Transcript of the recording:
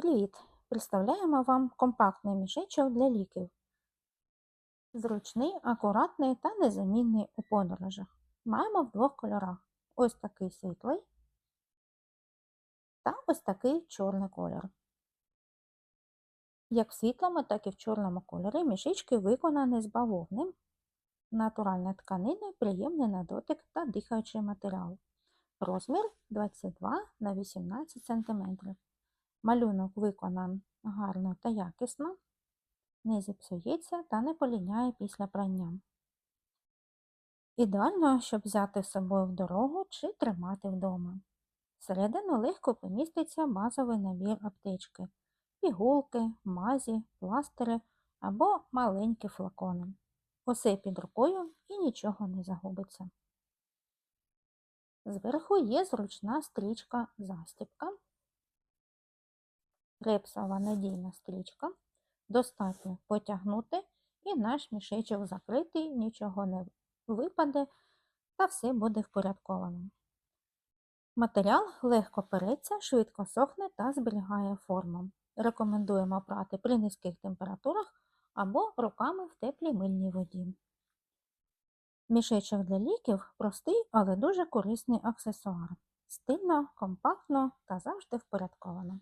Привіт! Представляємо вам компактний мішечок для ліків. Зручний, акуратний та незамінний у подорожах. Маємо в двох кольорах. Ось такий світлий та ось такий чорний колір. Як в світлому, так і в чорному кольорі мішечки виконані з бавовни, натуральна тканина, приємний на дотик та дихаючий матеріал. Розмір 22 на 18 см. Малюнок виконаний гарно та якісно, не зіпсується та не поліняє після прання. Ідеально, щоб взяти з собою в дорогу чи тримати вдома. Всередину легко поміститься базовий набір аптечки, пігулки, мазі, пластири або маленькі флакони. Усе під рукою і нічого не загубиться. Зверху є зручна стрічка застібка, репсова надійна стрічка. Достатньо потягнути і наш мішечок закритий, нічого не випаде та все буде впорядковано. Матеріал легко переться, швидко сохне та зберігає форму. Рекомендуємо прати при низьких температурах або руками в теплій мильній воді. Мішечок для ліків простий, але дуже корисний аксесуар. Стильно, компактно та завжди впорядковано.